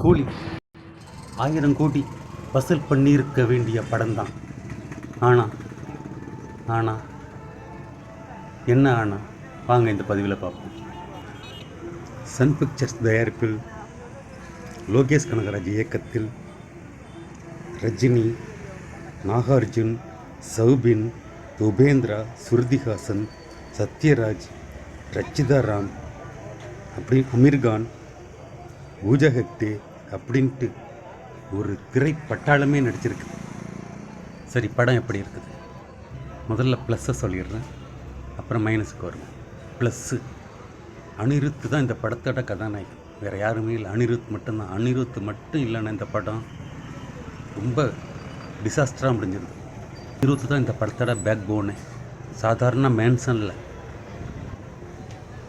கூலி. ஆயிரம் கோடி வசூல் பண்ணியிருக்க வேண்டிய படம் தான் ஆனால் ஆனால் என்ன ஆனால் வாங்க இந்த பதிவில் பார்ப்போம். சன் பிக்சர்ஸ் தயாரிப்பில் லோகேஷ் கனகராஜ் இயக்கத்தில் ரஜினி நாகார்ஜுன் சௌபின் உபேந்திரா சுருதிஹாசன் சத்யராஜ் ரச்சிதா ராம் அப்படி அமீர்கான் பூஜா அப்படின்ட்டு ஒரு திரைப்பட்டாளமே நடிச்சிருக்குது நடிச்சிருக்கு. சரி படம் எப்படி இருக்குது? முதல்ல ப்ளஸ்ஸை சொல்லிடுறேன். அப்புறம் மைனஸுக்கு வரும் ப்ளஸ்ஸு அனிருத் தான் இந்த படத்தோட கதாநாயகன். வேறு யாருமே இல்லை. அனிருத் மட்டும்தான். அனிருத் மட்டும் இல்லைன்னா இந்த படம் ரொம்ப டிசாஸ்டராக முடிஞ்சிருது. அனிருத் தான் இந்த படத்தோட பேக் போனு சாதாரண மேன்சனில்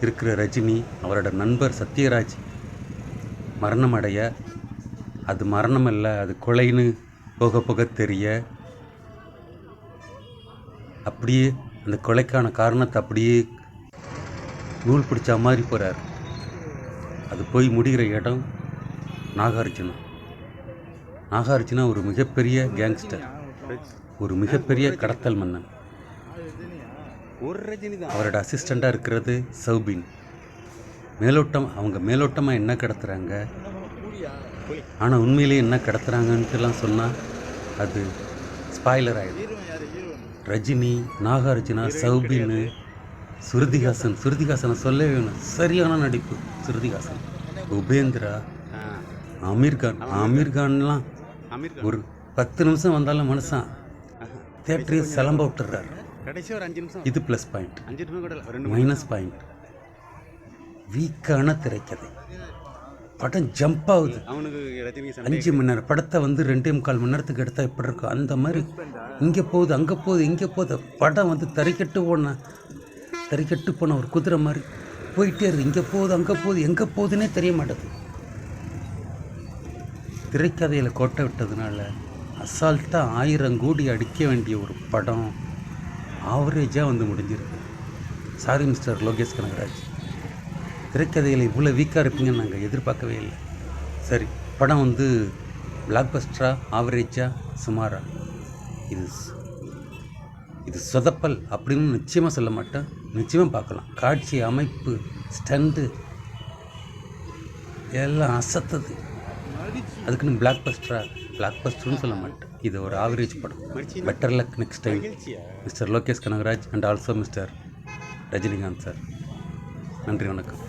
இருக்கிற ரஜினி அவரோட நண்பர் சத்யராஜ் மரணம் அடைய அது மரணம் இல்லை அது கொலைன்னு போக போக தெரிய. அப்படியே அந்த கொலைக்கான காரணத்தை அப்படியே நூல் பிடிச்ச மாதிரி போகிறார் அது போய் முடிகிற இடம் நாகார்ஜுனா. நாகார்ஜுனா ஒரு மிகப்பெரிய கேங்ஸ்டர் ஒரு மிகப்பெரிய கடத்தல் மன்னன். அவரோட அசிஸ்டண்ட்டாக இருக்கிறது சௌபின். மேலோட்டம் அவங்க மேலோட்டமாக என்ன கடத்துகிறாங்க ஆனால் உண்மையிலேயே என்ன கடத்துகிறாங்கன்ட்டுலாம் சொன்னால் அது ஸ்பாய்லர் ஆகிடும் ரஜினி நாகார்ஜுனா சௌபின் சுருதிஹாசன் சுருதிஹாசனை சொல்லவே வேணும். சரியான நடிப்பு சுருதிஹாசன் உபேந்திரா அமீர்கான் அமீர்கான்லாம் அமீர் ஒரு பத்து நிமிஷம் வந்தாலும் மனுஷன் தேட்டரையே சிலம்ப விட்டுறாரு. கடைசி ஒரு அஞ்சு நிமிஷம். இது ப்ளஸ் பாயிண்ட் மைனஸ் பாயிண்ட் வீக்கான திரைக்கதை. படம் ஜம்ப் ஆகுது. அஞ்சு மணி நேரம். படத்தை வந்து ரெண்டே முக்கால் மணி நேரத்துக்கு எடுத்தால் எப்படி இருக்கும்? அந்த மாதிரி இங்கே போகுது அங்கே போகுது இங்கே போகுது. படம் வந்து தறிக்கட்டு போன தறிக்கட்டு போன ஒரு குதிரை மாதிரி போயிட்டே இருக்குது இங்கே போகுது அங்கே போகுது எங்கே போகுதுன்னே தெரிய மாட்டேது திரைக்கதையில் கோட்டை விட்டதுனால அசால்ட்டாக ஆயிரம் கோடி அடிக்க வேண்டிய ஒரு படம் ஆவரேஜாக வந்து முடிஞ்சிருக்கு. Sorry mister Lokesh Kanagaraj. திரைக்கதையில் இவ்வளோ வீக்காக இருப்பீங்கன்னு நாங்கள் எதிர்பார்க்கவே இல்லை. சரி படம் வந்து பிளாக் பஸ்டரா ஆவரேஜா சுமாரா? இது இது சொதப்பல் அப்படின்னு நிச்சயமாக சொல்ல மாட்டேன். நிச்சயமாக பார்க்கலாம். காட்சி அமைப்பு ஸ்டண்டு எல்லாம் அசத்துது. அதுக்குன்னு பிளாக் பஸ்டரா பிளாக் பஸ்டர்னு சொல்ல மாட்டேன். இது ஒரு ஆவரேஜ் படம். Better luck next time mister Lokesh Kanagaraj and also mister Rajinikanth sir நன்றி வணக்கம்.